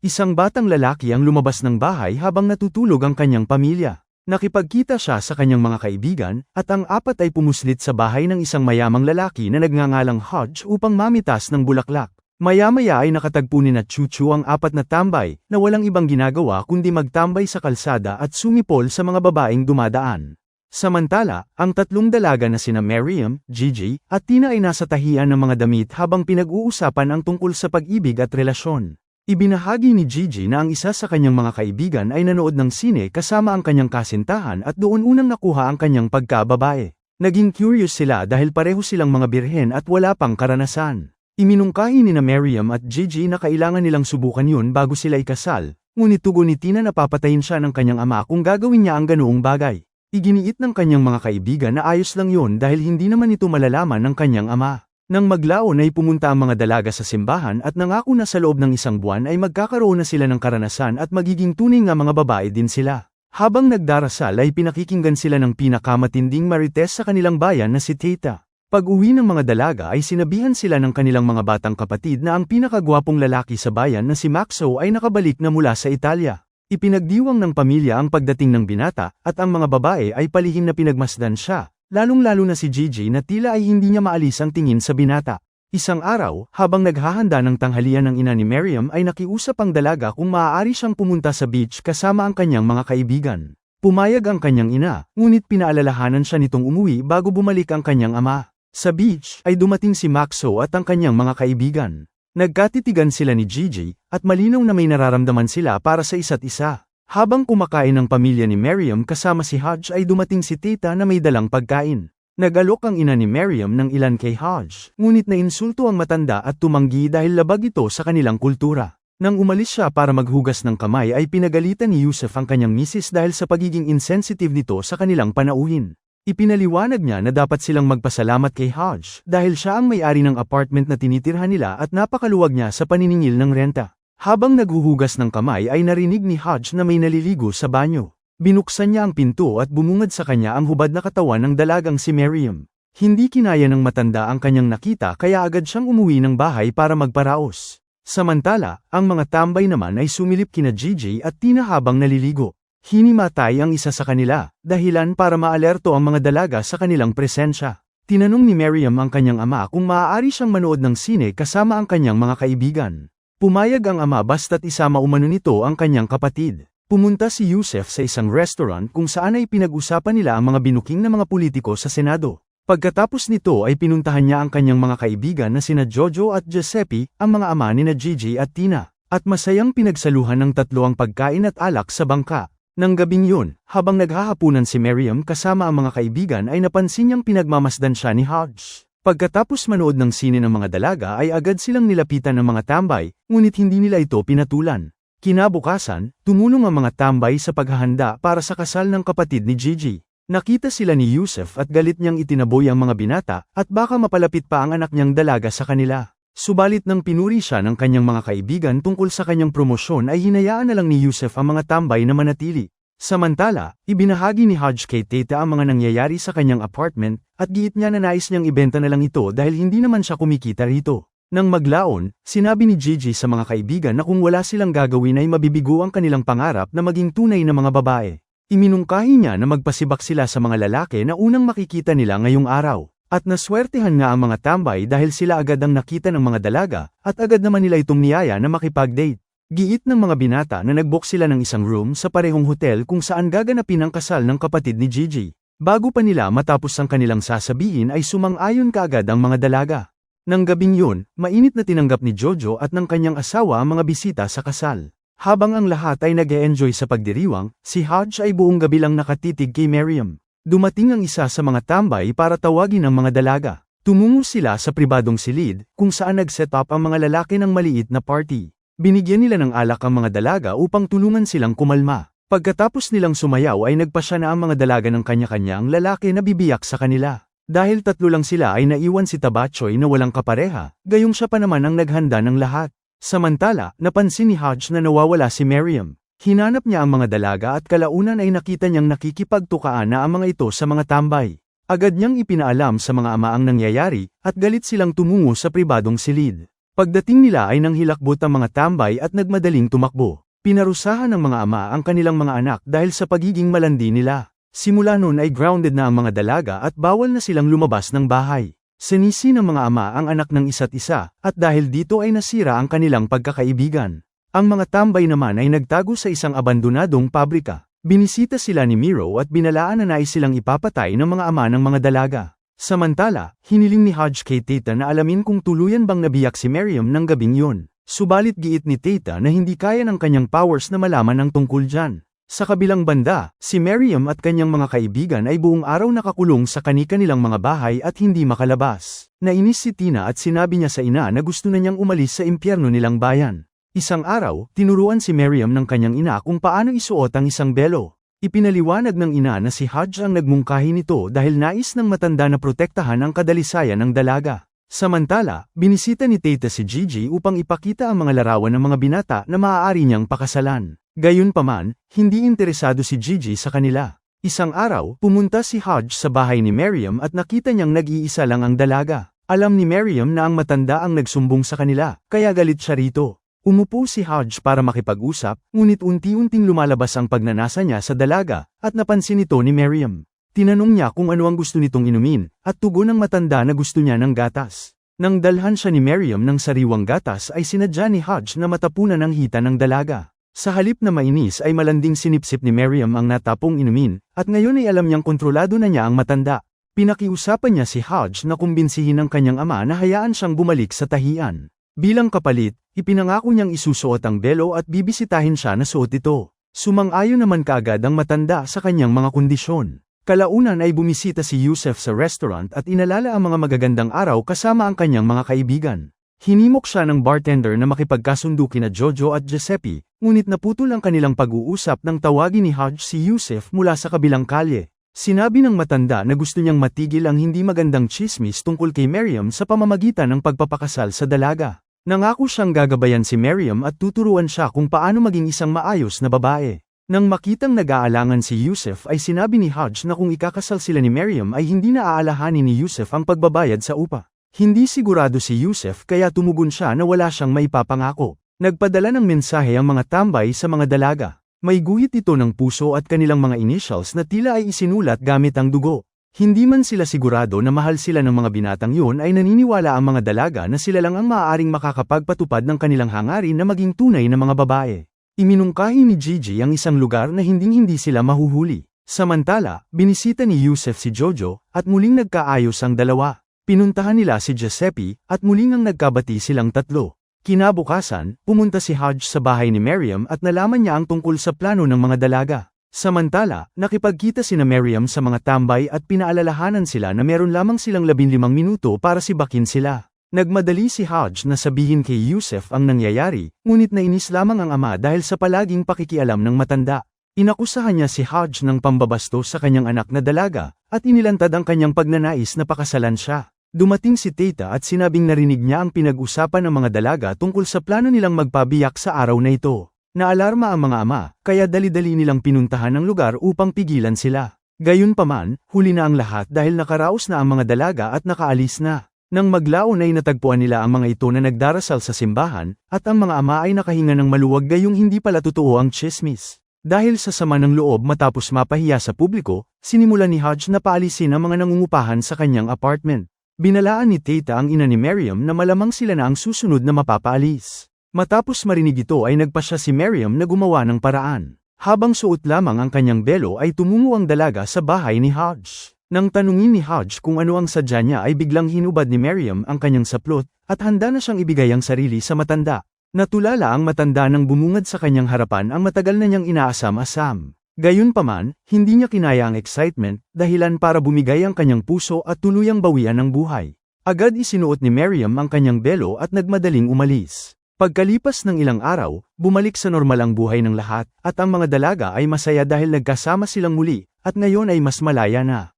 Isang batang lalaki ang lumabas ng bahay habang natutulog ang kanyang pamilya. Nakipagkita siya sa kanyang mga kaibigan, at ang apat ay pumuslit sa bahay ng isang mayamang lalaki na nagngangalang Hodge upang mamitas ng bulaklak. Maya-maya ay nakatagpo ni na Chuchu ang apat na tambay, na walang ibang ginagawa kundi magtambay sa kalsada at sumipol sa mga babaeng dumadaan. Samantala, ang tatlong dalaga na sina Miriam, Gigi, at Tina ay nasa tahian ng mga damit habang pinag-uusapan ang tungkol sa pag-ibig at relasyon. Ibinahagi ni Gigi na ang isa sa kanyang mga kaibigan ay nanood ng sine kasama ang kanyang kasintahan at doon unang nakuha ang kanyang pagkababae. Naging curious sila dahil pareho silang mga birhen at wala pang karanasan. Iminungkahi ni na Miriam at Gigi na kailangan nilang subukan yun bago sila ikasal, ngunit tugon ni Tina na papatayin siya ng kanyang ama kung gagawin niya ang ganoong bagay. Iginiit ng kanyang mga kaibigan na ayos lang yun dahil hindi naman ito malalaman ng kanyang ama. Nang maglaon ay pumunta ang mga dalaga sa simbahan at nangako na sa loob ng isang buwan ay magkakaroon na sila ng karanasan at magiging tunay nga mga babae din sila. Habang nagdarasal ay pinakikinggan sila ng pinakamatinding marites sa kanilang bayan na si Tita. Pag-uwi ng mga dalaga ay sinabihan sila ng kanilang mga batang kapatid na ang pinakagwapong lalaki sa bayan na si Maxo ay nakabalik na mula sa Italia. Ipinagdiwang ng pamilya ang pagdating ng binata at ang mga babae ay palihim na pinagmasdan siya, lalong-lalo na si Gigi na tila ay hindi niya maalis ang tingin sa binata. Isang araw, habang naghahanda ng tanghalian ng ina ni Miriam ay nakiusap ang dalaga kung maaari siyang pumunta sa beach kasama ang kanyang mga kaibigan. Pumayag ang kanyang ina, ngunit pinaalalahanan siya nitong umuwi bago bumalik ang kanyang ama. Sa beach, ay dumating si Maxo at ang kanyang mga kaibigan. Nagkatitigan sila ni Gigi, at malinaw na may nararamdaman sila para sa isa't isa. Habang kumakain ang pamilya ni Miriam kasama si Hodge ay dumating si tita na may dalang pagkain. Nagalok ang ina ni Miriam ng ilan kay Hodge, ngunit nainsulto ang matanda at tumanggi dahil labag ito sa kanilang kultura. Nang umalis siya para maghugas ng kamay ay pinagalitan ni Yusuf ang kanyang misis dahil sa pagiging insensitive nito sa kanilang panauhin. Ipinaliwanag niya na dapat silang magpasalamat kay Hodge dahil siya ang may-ari ng apartment na tinitirhan nila at napakaluwag niya sa paniningil ng renta. Habang naghuhugas ng kamay ay narinig ni Hodge na may naliligo sa banyo. Binuksan niya ang pinto at bumungad sa kanya ang hubad na katawan ng dalagang si Miriam. Hindi kinaya ng matanda ang kanyang nakita kaya agad siyang umuwi ng bahay para magparaos. Samantala, ang mga tambay naman ay sumilip kina Gigi at Tina habang naliligo. Hinimatay ang isa sa kanila, dahilan para maalerto ang mga dalaga sa kanilang presensya. Tinanong ni Miriam ang kanyang ama kung maaari siyang manood ng sine kasama ang kanyang mga kaibigan. Pumayag ang ama basta't isama umano nito ang kanyang kapatid. Pumunta si Yusef sa isang restaurant kung saan ay pinag-usapan nila ang mga binuking na mga politiko sa Senado. Pagkatapos nito ay pinuntahan niya ang kanyang mga kaibigan na sina Jojo at Giuseppe, ang mga ama ni na Gigi at Tina, at masayang pinagsaluhan ng tatlo ang pagkain at alak sa bangka. Nang gabing yun, habang naghahapunan si Miriam kasama ang mga kaibigan ay napansin niyang pinagmamasdan siya ni Hodge. Pagkatapos manood ng sine ng mga dalaga ay agad silang nilapitan ng mga tambay, ngunit hindi nila ito pinatulan. Kinabukasan, tumulong ang mga tambay sa paghahanda para sa kasal ng kapatid ni Gigi. Nakita sila ni Yusuf at galit niyang itinaboy ang mga binata, at baka mapalapit pa ang anak niyang dalaga sa kanila. Subalit nang pinuri siya ng kanyang mga kaibigan tungkol sa kanyang promosyon ay hinayaan na lang ni Yusuf ang mga tambay na manatili. Samantala, ibinahagi ni Hodge kay Teta ang mga nangyayari sa kanyang apartment, at giit niya na nais niyang ibenta na lang ito dahil hindi naman siya kumikita rito. Nang maglaon, sinabi ni Gigi sa mga kaibigan na kung wala silang gagawin ay mabibigo ang kanilang pangarap na maging tunay na mga babae. Iminungkahi niya na magpasibak sila sa mga lalaki na unang makikita nila ngayong araw. At naswertehan nga ang mga tambay dahil sila agad ang nakita ng mga dalaga, at agad naman nila itong niyaya na makipag-date. Giit ng mga binata na nagbook sila ng isang room sa parehong hotel kung saan gaganapin ang kasal ng kapatid ni Gigi. Bago pa nila matapos ang kanilang sasabihin ay sumang-ayon kaagad ang mga dalaga. Nang gabing yun, mainit na tinanggap ni Jojo at ng kanyang asawa ang mga bisita sa kasal. Habang ang lahat ay nag -e enjoy sa pagdiriwang, si Hodge ay buong gabi lang nakatitig kay Miriam. Dumating ang isa sa mga tambay para tawagin ang mga dalaga. Tumungo sila sa pribadong silid, kung saan nag-set up ang mga lalaki ng maliit na party. Binigyan nila ng alak ang mga dalaga upang tulungan silang kumalma. Pagkatapos nilang sumayaw ay nagpa siya na ang mga dalaga ng kanya-kanya ang lalaki na bibiyak sa kanila. Dahil tatlo lang sila ay naiwan si Tabachoy na walang kapareha, gayong siya pa naman ang naghanda ng lahat. Samantala, napansin ni Hodge na nawawala si Miriam. Hinanap niya ang mga dalaga at kalaunan ay nakita niyang nakikipagtukaan na ang mga ito sa mga tambay. Agad niyang ipinaalam sa mga ama ang nangyayari, at galit silang tumungo sa pribadong silid. Pagdating nila ay nanghilakbot ang mga tambay at nagmadaling tumakbo. Pinarusahan ng mga ama ang kanilang mga anak dahil sa pagiging malandi nila. Simula noon ay grounded na ang mga dalaga at bawal na silang lumabas ng bahay. Sinisi ng mga ama ang anak ng isa't isa, at dahil dito ay nasira ang kanilang pagkakaibigan. Ang mga tambay naman ay nagtago sa isang abandonadong pabrika. Binisita sila ni Miro at binalaan na nais silang ipapatay ng mga ama ng mga dalaga. Samantala, hiniling ni Hodge kay Tita na alamin kung tuluyan bang nabiyak si Miriam ng gabing yun. Subalit giit ni Tita na hindi kaya ng kanyang powers na malaman ang tungkol dyan. Sa kabilang banda, si Miriam at kanyang mga kaibigan ay buong araw nakakulong sa kani-kanilang mga bahay at hindi makalabas. Nainis si Tina at sinabi niya sa ina na gusto na niyang umalis sa impyerno nilang bayan. Isang araw, tinuruan si Miriam ng kanyang ina kung paano isuot ang isang belo. Ipinaliwanag ng ina na si Hodge ang nagmungkahi nito dahil nais ng matanda na protektahan ang kadalisayan ng dalaga. Samantala, binisita ni Tita si Gigi upang ipakita ang mga larawan ng mga binata na maaari niyang pakasalan. Gayunpaman, hindi interesado si Gigi sa kanila. Isang araw, pumunta si Hodge sa bahay ni Miriam at nakita niyang nag-iisa lang ang dalaga. Alam ni Miriam na ang matanda ang nagsumbong sa kanila, kaya galit siya rito. Umupo si Hodge para makipag-usap, ngunit unti-unting lumalabas ang pagnanasa niya sa dalaga, at napansin ito ni Miriam. Tinanong niya kung ano ang gusto nitong inumin, at tugon ng matanda na gusto niya ng gatas. Nang dalhan siya ni Miriam ng sariwang gatas ay sinadya ni Hodge na matapunan ang hita ng dalaga. Sa halip na mainis ay malanding sinipsip ni Miriam ang natapong inumin, at ngayon ay alam niyang kontrolado na niya ang matanda. Pinakiusapan niya si Hodge na kumbinsihin ng kanyang ama na hayaan siyang bumalik sa tahian. Bilang kapalit, ipinangako niyang isusuot ang belo at bibisitahin siya na suot ito. Sumang-ayon naman kaagad ang matanda sa kanyang mga kondisyon. Kalaunan ay bumisita si Yusef sa restaurant at inalala ang mga magagandang araw kasama ang kanyang mga kaibigan. Hinimok siya ng bartender na makipagkasundo kina Jojo at Giuseppe, ngunit naputol ang kanilang pag-uusap nang tawagin ni Hodge si Yusef mula sa kabilang kalye. Sinabi ng matanda na gusto niyang matigil ang hindi magandang chismis tungkol kay Miriam sa pamamagitan ng pagpapakasal sa dalaga. Nangako siyang gagabayan si Miriam at tuturuan siya kung paano maging isang maayos na babae. Nang makitang nag-aalangan si Yusef ay sinabi ni Hodge na kung ikakasal sila ni Miriam ay hindi na aalahanin ni Yusef ang pagbabayad sa upa. Hindi sigurado si Yusef kaya tumugon siya na wala siyang maipapangako. Nagpadala ng mensahe ang mga tambay sa mga dalaga. May guhit ito ng puso at kanilang mga initials na tila ay isinulat gamit ang dugo. Hindi man sila sigurado na mahal sila ng mga binatang yun ay naniniwala ang mga dalaga na sila lang ang maaaring makakapagpatupad ng kanilang hangarin na maging tunay na mga babae. Iminungkahi ni Gigi ang isang lugar na hinding-hindi sila mahuhuli. Samantala, binisita ni Yusef si Jojo, at muling nagkaayos ang dalawa. Pinuntahan nila si Giuseppe, at muling ang nagkabati silang tatlo. Kinabukasan, pumunta si Hodge sa bahay ni Miriam at nalaman niya ang tungkol sa plano ng mga dalaga. Samantala, nakipagkita sina Miriam sa mga tambay at pinaalalahanan sila na meron lamang silang 15 minuto para sibakin sila. Nagmadali si Hodge na sabihin kay Yusef ang nangyayari, ngunit nainis lamang ang ama dahil sa palaging pakikialam ng matanda. Inakusahan niya si Hodge ng pambabasto sa kanyang anak na dalaga, at inilantad ang kanyang pagnanais na pakasalan siya. Dumating si Tita at sinabing narinig niya ang pinag-usapan ng mga dalaga tungkol sa plano nilang magpabiyak sa araw na ito. Naalarma ang mga ama, kaya dali-dali nilang pinuntahan ang lugar upang pigilan sila. Gayunpaman, huli na ang lahat dahil nakaraos na ang mga dalaga at nakaalis na. Nang maglaon ay natagpuan nila ang mga ito na nagdarasal sa simbahan, at ang mga ama ay nakahinga ng maluwag gayong hindi pala totoo ang chismis. Dahil sa sama ng loob matapos mapahiya sa publiko, sinimulan ni Hodge na paalisin ang mga nangungupahan sa kanyang apartment. Binalaan ni Tita ang ina ni Miriam na malamang sila na ang susunod na mapapaalis. Matapos marinig ito ay nagpasya si Miriam na gumawa ng paraan. Habang suot lamang ang kanyang belo ay tumungo ang dalaga sa bahay ni Hodge. Nang tanungin ni Hodge kung ano ang sadya niya ay biglang hinubad ni Miriam ang kanyang saplot, at handa na siyang ibigay ang sarili sa matanda. Natulala ang matanda nang bumungad sa kanyang harapan ang matagal na niyang inaasam-asam. Gayunpaman, hindi niya kinaya ang excitement, dahilan para bumigay ang kanyang puso at tuluyang bawian ng buhay. Agad isinuot ni Miriam ang kanyang belo at nagmadaling umalis. Pagkalipas ng ilang araw, bumalik sa normal ang buhay ng lahat, at ang mga dalaga ay masaya dahil nagkasama silang muli, at ngayon ay mas malaya na.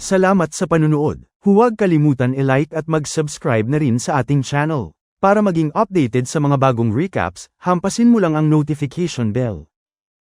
Salamat sa panunood. Huwag kalimutan i-like at mag-subscribe na rin sa ating channel. Para maging updated sa mga bagong recaps, hampasin mo lang ang notification bell.